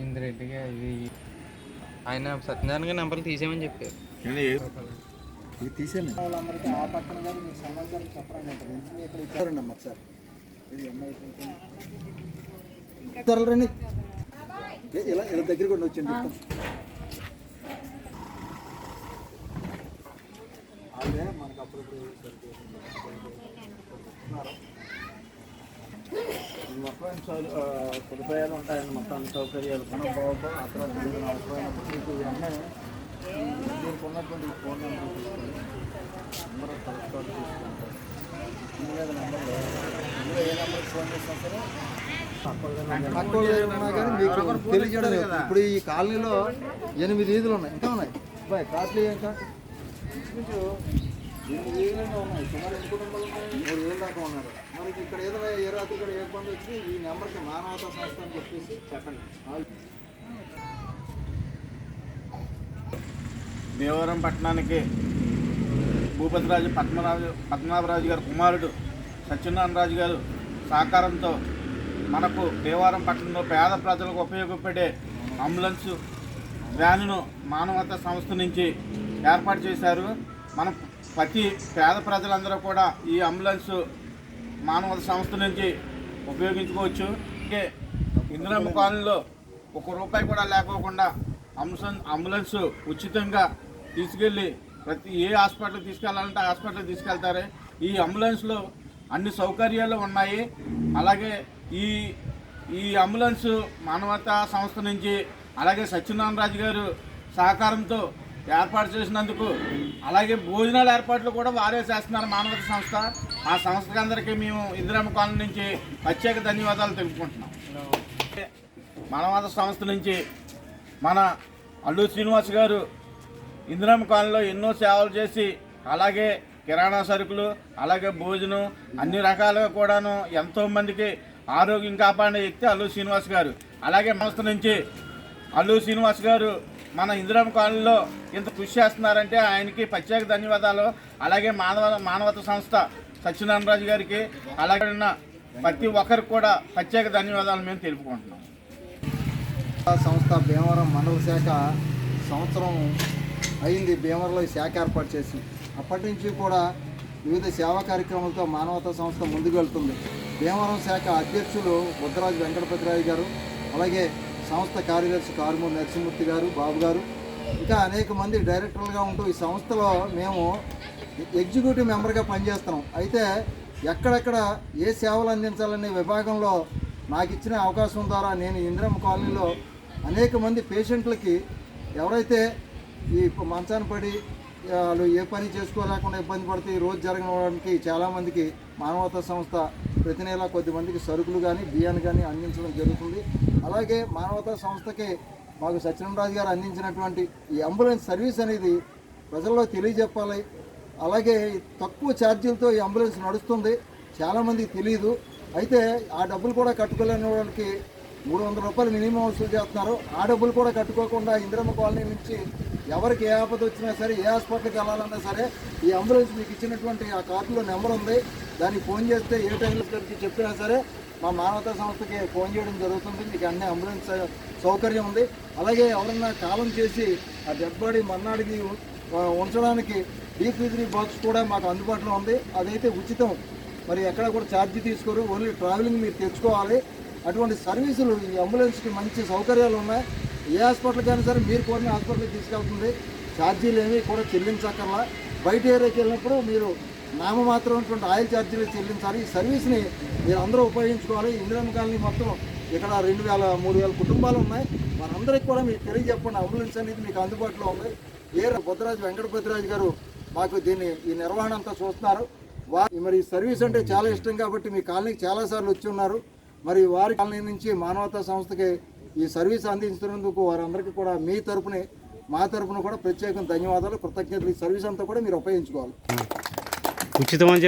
ఇంద్రెడ్డిగా ఇది ఆయన సత్యనారాయణ గారి నెంబర్లు తీసేయమని చెప్పారు ఇది తీసేయండి వాళ్ళందరికీ ఆ పక్కన కానీ మీకు సమాచారం చెప్పండి అంటారు ఇక్కడ ఇచ్చారండి అమ్మ సార్ ఇది అమ్మాయి ఇద్దరు రండి ఇలా ఇలా దగ్గర కూడా వచ్చింది అదే మనకు అప్పుడప్పుడు మొత్తం సదుపాయాలు ఉంటాయండి. మొత్తం అన్ని సౌకర్యాలు తర్వాత ఏదైనా అవసరమైనప్పుడు మీకు ఇవన్నీ ఉన్నటువంటి ఫోన్ నెంబర్ తీసుకొని నెంబర్ కరెక్ట్గా తీసుకుంటారు. ఇందులో నెంబర్ ఇందులో ఏ నెంబర్ ఫోన్ చేసినా సరే కానీ మీకు తెలియజేయడం లేదు. ఇప్పుడు ఈ కాలనీలో ఎనిమిది ఈదులు ఉన్నాయి. ఇంకా ఉన్నాయి బాయ్ కాస్ట్లీ ఇంకా ఇంచుమించు ఎనిమిది ఈదులు ఉన్నాయి సుమారు ఎన్ని కుటుంబాలు ఉన్నాయి మూడు వేలు దాకా ఉన్నారు మరి ఇక్కడ ఏదైనా ఏ రాత్రి ఇక్కడ ఏ ఇబ్బంది వచ్చి ఈ నెంబర్కి మానవతా సంస్థ అని చెప్పేసి చెప్పండి దేవరం పట్టణానికి భూపతిరాజు పద్మరాజు పద్మనాభరాజు గారు కుమారుడు సత్యనారాయణ రాజు గారు సహకారంతో మనకు దేవారం పట్టణంలో పేద ప్రజలకు ఉపయోగపడే అంబులెన్స్ వ్యానును మానవతా సంస్థ నుంచి ఏర్పాటు చేశారు. మన ప్రతి పేద ప్రజలందరూ కూడా ఈ అంబులెన్స్ మానవత సంస్థ నుంచి ఉపయోగించుకోవచ్చు. అలాగే ఇందిరమ్మ కాలనీలో ఒక రూపాయి కూడా లేకోకుండా అంబులెన్స్ అంబులెన్స్ ఉచితంగా తీసుకెళ్ళి ప్రతి ఏ హాస్పిటల్ తీసుకెళ్ళాలంటే హాస్పిటల్కి హాస్పిటల్ తీసుకెళ్తారు. ఈ అంబులెన్స్లో అన్ని సౌకర్యాలు ఉన్నాయి. అలాగే ఈ ఈ అంబులెన్స్ మానవతా సంస్థ నుంచి అలాగే సత్యనారాయణ రాజు గారు సహకారంతో ఏర్పాటు చేసినందుకు అలాగే భోజనాల ఏర్పాట్లు కూడా వారే చేస్తున్నారు మానవత సంస్థ. ఆ సంస్థకి అందరికీ మేము ఇందిరమ్మ కాలనీ నుంచి ప్రత్యేక ధన్యవాదాలు తెలుపుకుంటున్నాం. మానవత సంస్థ నుంచి మన అల్లు శ్రీనివాస్ గారు ఇందిరమ్మ కాలనీలో ఎన్నో సేవలు చేసి అలాగే కిరాణా సరుకులు అలాగే భోజనం అన్ని రకాలుగా కూడాను ఎంతో మందికి ఆరోగ్యం కాపాడే వ్యక్తి అల్లు శ్రీనివాస్ గారు. అలాగే సంస్థ నుంచి అల్లు శ్రీనివాస్ గారు మన ఇందిరం కాలనీలో ఇంత కృషి చేస్తున్నారంటే ఆయనకి ప్రత్యేక ధన్యవాదాలు. అలాగే మానవ మానవత సంస్థ సత్యనారాయణ రాజు గారికి అలాగే ఉన్న ప్రతి ఒక్కరికి కూడా ప్రత్యేక ధన్యవాదాలు మేము తెలుపుకుంటున్నాం. సంస్థ భీమవరం మండల శాఖ సంవత్సరం అయింది భీమవరంలో శాఖ ఏర్పాటు చేసి. అప్పటి నుంచి కూడా వివిధ సేవా కార్యక్రమాలతో మానవతా సంస్థ ముందుకు వెళ్తుంది. భీమవరం శాఖ అధ్యక్షులు బుద్ధరాజు వెంకటపతిరాజు గారు అలాగే సంస్థ కార్యదర్శి కారుమూరి నరసింహమూర్తి గారు బాబు గారు. ఇంకా అనేక మంది డైరెక్టర్లుగా ఉంటూ ఈ సంస్థలో మేము ఎగ్జిక్యూటివ్ మెంబర్గా పనిచేస్తున్నాం. అయితే ఎక్కడెక్కడ ఏ సేవలు అందించాలనే విభాగంలో నాకు ఇచ్చిన అవకాశం ద్వారా నేను ఇందిరమ్మ కాలనీలో అనేక మంది పేషెంట్లకి ఎవరైతే ఈ మంచాన పడి వాళ్ళు ఏ పని చేసుకోలేకుండా ఇబ్బంది పడితే ఈ రోజు జరగడానికి చాలామందికి మానవతా సంస్థ ప్రతి నెల కొద్ది మందికి సరుకులు కానీ బియ్యాన్ని కానీ అందించడం జరుగుతుంది. అలాగే మానవతా సంస్థకి మాకు సత్యనారాజు గారు అందించినటువంటి ఈ అంబులెన్స్ సర్వీస్ అనేది ప్రజల్లో తెలియజెప్పాలి. అలాగే తక్కువ ఛార్జీలతో ఈ అంబులెన్స్ నడుస్తుంది. చాలామందికి తెలియదు అయితే ఆ డబ్బులు కూడా కట్టుకోలేని వాళ్ళకి మూడు వందల రూపాయలు మినిమం వసూలు చేస్తున్నారు. ఆ డబ్బులు కూడా కట్టుకోకుండా ఇందిరమ్మ కాలనీ నుంచి ఎవరికి ఏ ఆపద వచ్చినా సరే ఏ హాస్పిటల్కి వెళ్ళాలన్నా సరే ఈ అంబులెన్స్ మీకు ఇచ్చినటువంటి ఆ కార్డులో నెంబర్ ఉంది. దానికి ఫోన్ చేస్తే ఏ టైంలో చెప్పినా సరే మా మానవతా సంస్థకి ఫోన్ చేయడం జరుగుతుంది. మీకు అన్ని అంబులెన్స్ సౌకర్యం ఉంది. అలాగే ఎవరన్నా కాలం చేసి ఆ డెడ్ బాడీ మన్నాడికి ఉంచడానికి డీప్ ఫ్రీజరీ బాక్స్ కూడా మాకు అందుబాటులో ఉంది. అదైతే ఉచితం. మరి ఎక్కడ కూడా ఛార్జీ తీసుకోరు. ఓన్లీ ట్రావెలింగ్ మీరు తెచ్చుకోవాలి. అటువంటి సర్వీసులు ఈ అంబులెన్స్కి మంచి సౌకర్యాలు ఉన్నాయి. ఏ హాస్పిటల్కైనా సరే మీరు కోరిన హాస్పిటల్కి తీసుకెళ్తుంది. ఛార్జీలు ఏమీ కూడా చెల్లించక్కర్లా. బయట ఏరియాకి వెళ్ళినప్పుడు మీరు నామమాత్రమైనటువంటి ఆయిల్ ఛార్జీలు చెల్లించాలి. ఈ సర్వీస్ని మీరు అందరూ ఉపయోగించుకోవాలి. ఇందిరమ్మ కాలనీ మొత్తం ఇక్కడ రెండు వేల మూడు వేల కుటుంబాలు ఉన్నాయి. మనందరికీ కూడా మీకు తెలియజెప్పండి. అంబులెన్స్ అనేది మీకు అందుబాటులో ఉంది. ఏ బుద్ధరాజు వెంకటపతిరాజు గారు మాకు దీన్ని ఈ నిర్వహణ అంతా చూస్తున్నారు. వా మరి ఈ సర్వీస్ అంటే చాలా ఇష్టం కాబట్టి మీ కాలనీకి చాలాసార్లు వచ్చి ఉన్నారు. మరి వారి కాలనీ నుంచి మానవతా సంస్థకి ఈ సర్వీస్ అందించినందుకు వారందరికీ కూడా మీ తరపున మా తరపున కూడా ప్రత్యేకం ధన్యవాదాలు. కృతజ్ఞతలు. ఈ సర్వీస్ అంతా కూడా మీరు ఉపయోగించుకోవాలి. ఉచితం అని